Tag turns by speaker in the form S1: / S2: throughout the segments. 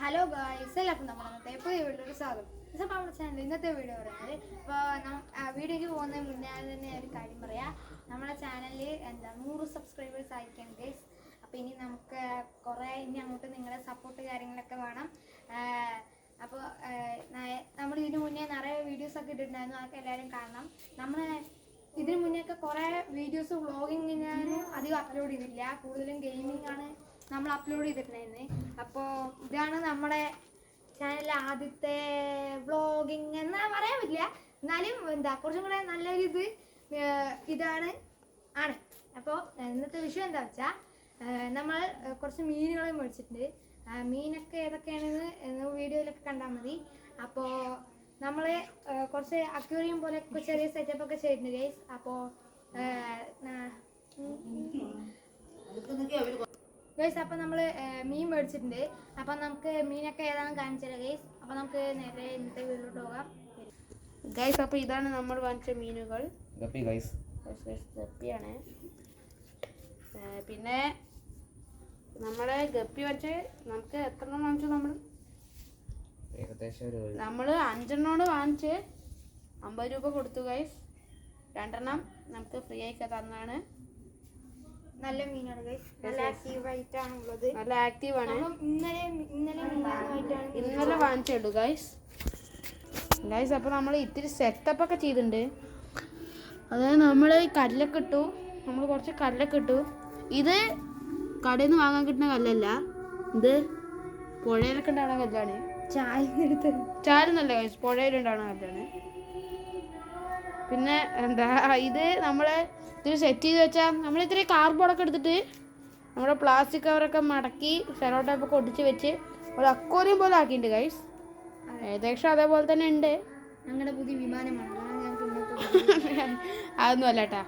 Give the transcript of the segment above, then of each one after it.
S1: Hello guys എല്ലാവർക്കും നമ്മുടെ ഇന്നത്തെ പുതിയ വീഡിയോയുടെ സ്വാഗതം. അപ്പോൾ നമ്മുടെ ചാനൽ ഇന്നത്തെ വീഡിയോ പറയുന്നത് ഇപ്പോൾ വീഡിയോയ്ക്ക് പോകുന്നതിന് മുന്നേ തന്നെ ഒരു കാര്യം പറയാം. നമ്മുടെ ചാനലിൽ എന്താ നൂറ് സബ്സ്ക്രൈബേഴ്സ് ആയിരിക്കണം ഗൈസ് അപ്പോൾ ഇനി നമുക്ക് കുറേ ഇനി അങ്ങോട്ട് നിങ്ങളുടെ സപ്പോർട്ട് കാര്യങ്ങളൊക്കെ വേണം. അപ്പോൾ നമ്മൾ ഇതിന് മുന്നേ നിറയെ വീഡിയോസൊക്കെ ഇട്ടിട്ടുണ്ടായിരുന്നു. അതൊക്കെ എല്ലാവരും കാണണം. നമ്മൾ ഇതിനു മുന്നേ ഒക്കെ കുറേ വീഡിയോസ് വ്ളോഗിങ് ഞാൻ അധികം അപ്ലോഡ് ചെയ്തില്ല കൂടുതലും ഗെയിമിംഗ് ആണ്. നമ്മൾ അപ്ലോഡ് ചെയ്തിട്ടുണ്ടായിരുന്നേ. അപ്പോൾ ഇതാണ് നമ്മുടെ ചാനലിലെ ആദ്യത്തെ വ്ളോഗിങ് എന്ന് പറയാൻ പറ്റില്ല. എന്നാലും എന്താ കുറച്ചും കൂടെ നല്ലൊരു ഇത് ഇതാണ് ആണ്. അപ്പോൾ ഇന്നത്തെ വിഷയം എന്താ വെച്ചാൽ നമ്മൾ കുറച്ച് മീനുകളെ മേടിച്ചിട്ടുണ്ട്. മീനൊക്കെ ഏതൊക്കെയാണെന്ന് വീഡിയോയിലൊക്കെ കണ്ടാൽ മതി. അപ്പോൾ നമ്മൾ കുറച്ച് അക്വേറിയം പോലെ ചെറിയ സെറ്റപ്പ് ഒക്കെ ചെയ്തിട്ടുണ്ട് ഗൈസ് അപ്പോൾ ഗൈസ് അപ്പോൾ നമ്മൾ മീൻ മേടിച്ചിട്ടുണ്ട്. അപ്പോൾ നമുക്ക് മീനൊക്കെ ഏതാണ് കാണിച്ചത് ഗൈസ് അപ്പോൾ നമുക്ക് നേരെ ഇന്നത്തെ വീട്ടിലോട്ട് പോകാം.
S2: ഗൈസ് അപ്പോൾ ഇതാണ് നമ്മൾ വാങ്ങിച്ച മീനുകൾ.
S3: ഗപ്പി ഗൈസ്
S2: ഗപ്പിയാണ്. പിന്നെ നമ്മളെ ഗപ്പി വെച്ച് നമുക്ക് എത്ര എണ്ണം വാങ്ങിച്ചു നമ്മൾ
S3: ഏകദേശം ഒരു
S2: നമ്മൾ അഞ്ചെണ്ണോട് വാങ്ങിച്ച് അമ്പത് രൂപ കൊടുത്തു ഗൈസ് രണ്ടെണ്ണം നമുക്ക് ഫ്രീ ആയിട്ട് തന്നാണ്.
S1: നല്ല മീനാണ് ഗൈസ് നല്ല ആക്റ്റീവ് ആയിട്ടാണ് ഉള്ളത്
S2: നല്ല ആക്റ്റീവ് ആണ്.
S1: ഇന്നലെ ഇന്നലെ
S2: ഇന്നലെ വാങ്ങിച്ചുള്ളൂ ഗൈസ് ഗൈസ് അപ്പോൾ നമ്മൾ ഇത്തിരി സെറ്റപ്പ് ഒക്കെ ചെയ്തിട്ടുണ്ട്. അതായത് നമ്മൾ കല്ലൊക്കെ ഇട്ടു. നമ്മൾ കുറച്ച് കല്ലൊക്കെ ഇട്ടു. ഇത് കടയിൽ നിന്ന് വാങ്ങാൻ കിട്ടുന്ന കല്ലല്ല ഇത് പുഴയിലൊക്കെ ഉണ്ടാകുന്ന കല്ലാണ് ചാരുന്നല്ല ഗൈസ് പുഴയിലുണ്ടാണ് കല്ലാണ് പിന്നെ എന്താ ഇത് നമ്മൾ ഇതിൽ സെറ്റ് ചെയ്ത് വെച്ചാൽ നമ്മൾ ഇത്തിരി കാർഡ്ബോർഡൊക്കെ എടുത്തിട്ട് നമ്മുടെ പ്ലാസ്റ്റിക് കവറൊക്കെ മടക്കി സെലോ ടൈപ്പൊക്കെ ഒട്ടിച്ച് വെച്ച് ഒരു അക്കോറിയം പോലെ ആക്കിയിട്ടുണ്ട് ഗൈസ് ഏകദേശം അതേപോലെ തന്നെ ഉണ്ട്.
S1: ഞങ്ങളുടെ പുതിയ വിമാനമാണ്.
S2: അതൊന്നും അല്ല കേട്ടാ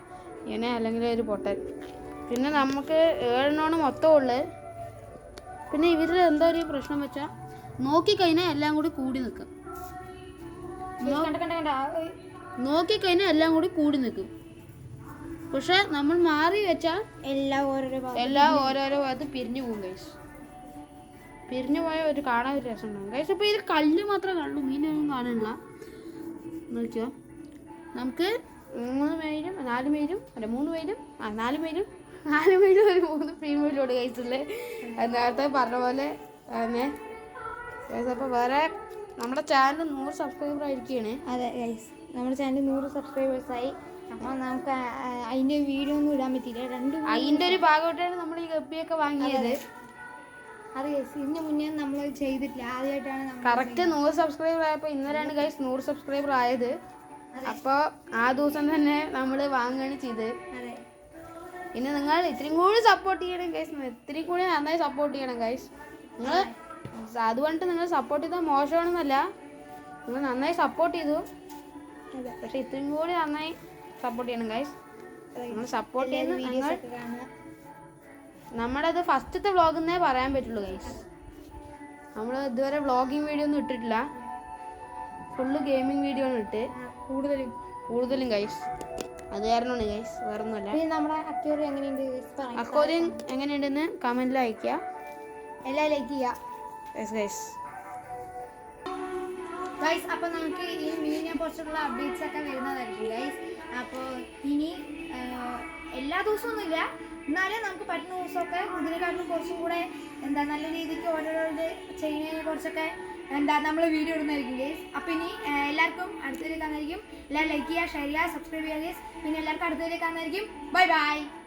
S2: ഇങ്ങനെ അല്ലെങ്കിൽ ഒരു പൊട്ടൻ. പിന്നെ നമുക്ക് ഏഴെണ്ണമാണ് മൊത്തം ഉള്ളത് പിന്നെ ഇവരിൽ എന്താ ഒരു പ്രശ്നം വെച്ചാൽ നോക്കിക്കഴിഞ്ഞാൽ എല്ലാം കൂടി കൂടി നിൽക്കും നോക്കിക്കഴിഞ്ഞാൽ എല്ലാം കൂടി കൂടി നിൽക്കും പക്ഷെ നമ്മൾ മാറി വെച്ചാൽ
S1: എല്ലാം ഓരോരോ
S2: എല്ലാം ഓരോരോ ഭാഗത്ത് പിരിഞ്ഞു പോകും കൈസ് പിരിഞ്ഞു പോയ ഒരു കാണാൻ ഒരു രസം ഉണ്ടാകും കൈസ് ഇപ്പോൾ ഇത് കല്ല് മാത്രമേ കാണുള്ളൂ മീനൊന്നും കാണില്ല നോക്കിയോ? നമുക്ക് മൂന്ന് പേരും നാല് പേരും അല്ല മൂന്ന് പേരും ആ നാല് പേരും നാല് പേരും ഒരു മൂന്ന് പ്രീമിയിലൂടെ കഴിച്ചില്ലേ നേരത്തെ പറഞ്ഞ പോലെ തന്നെ ഗൈസ് അപ്പോൾ വേറെ നമ്മുടെ ചാനൽ നൂറ് സബ്സ്ക്രൈബർ ആയിരിക്കുകയാണ്
S1: അതെ ഗൈസ് നമ്മുടെ ചാനൽ നൂറ് സബ്സ്ക്രൈബേഴ്സ് ആയി. അപ്പോൾ നമുക്ക് അതിന്റെ വീഡിയോ ഒന്നും ഇടാൻ പറ്റിയില്ല. രണ്ട്
S2: അതിന്റെ ഒരു ഭാഗമായിട്ടാണ് നമ്മൾ ഈ ഗപ്പിയൊക്കെ വാങ്ങിയത്.
S1: അത് ഗൈസ് ഇതിന് മുന്നേ നമ്മൾ ചെയ്തിട്ടില്ല. ആദ്യമായിട്ടാണ്
S2: കറക്റ്റ് നൂറ് സബ്സ്ക്രൈബർ ആയപ്പോൾ ഇന്നലെയാണ് ഗൈസ് നൂറ് സബ്സ്ക്രൈബർ ആയത്. അപ്പോൾ ആ ദിവസം തന്നെ നമ്മൾ വാങ്ങുകയാണ് ചെയ്ത്. പിന്നെ നിങ്ങൾ ഇത്രയും കൂടി സപ്പോർട്ട് ചെയ്യണം ഗൈസ് ഇത്രയും കൂടി നന്നായി സപ്പോർട്ട് ചെയ്യണം ഗൈസ് നിങ്ങൾ അതുകൊണ്ട് നിങ്ങൾ സപ്പോർട്ട് ചെയ്താൽ മോശമാണെന്നല്ല. നിങ്ങൾ നന്നായി സപ്പോർട്ട് ചെയ്തു. പക്ഷെ ഇത്രയും കൂടി നന്നായി സപ്പോർട്ട് ചെയ്യണം ഗൈസ് നിങ്ങൾ സപ്പോർട്ട് ചെയ്യുന്ന നിങ്ങൾ നമ്മുടെ അത് ഫസ്റ്റത്തെ വ്ളോഗെന്നേ പറയാൻ പറ്റുള്ളൂ ഗൈസ് നമ്മൾ ഇതുവരെ വ്ളോഗിങ് വീഡിയോ ഒന്നും ഇട്ടിട്ടില്ല. ഫുള്ള് ഗെയിമിംഗ് വീഡിയോ ആണ് ഇട്ട്.
S1: കൂടുതലും.
S2: കൂടുതലും ഗൈസ് അത് കാരണമാണ് ഗൈസ് വേറെ ഒന്നുമല്ല
S1: നമ്മുടെ അക്യൂറി എങ്ങനെയുണ്ട്
S2: അക്കോര്യം എങ്ങനെയുണ്ടെന്ന് കമന്റിൽ അയക്കുക
S1: എല്ലാം ലൈക്ക് ചെയ്യുക.
S2: യെസ് ഗൈസ്
S1: ഗൈസ് അപ്പോൾ നമുക്ക് ഈ മീനിനെ കുറിച്ചുള്ള അപ്ഡേറ്റ്സ് ഒക്കെ വരുന്നതായിരിക്കും ഗൈസ് അപ്പോൾ ഇനി എല്ലാ ദിവസവും ഒന്നുമില്ല എന്നാലും നമുക്ക് പറ്റുന്ന ദിവസമൊക്കെ ഇതിനെക്കാട്ടിലും കുറച്ചും കൂടെ എന്താ നല്ല രീതിക്ക് ഓരോരോ ഇത് ചെയ്യുന്നതിനെ കുറിച്ചൊക്കെ എന്താ നമ്മൾ വീഡിയോ ഇടുന്നതായിരിക്കും ഗൈസ് അപ്പോൾ ഇനി എല്ലാവർക്കും അടുത്തൊരു കാണായിരിക്കും എല്ലാവരും ലൈക്ക് ചെയ്യുക ഷെയർ ചെയ്യുക സബ്സ്ക്രൈബ് ചെയ്യുക ഗൈസ് പിന്നെ എല്ലാവർക്കും അടുത്തൊരു കാണായിരിക്കും ബൈ ബൈ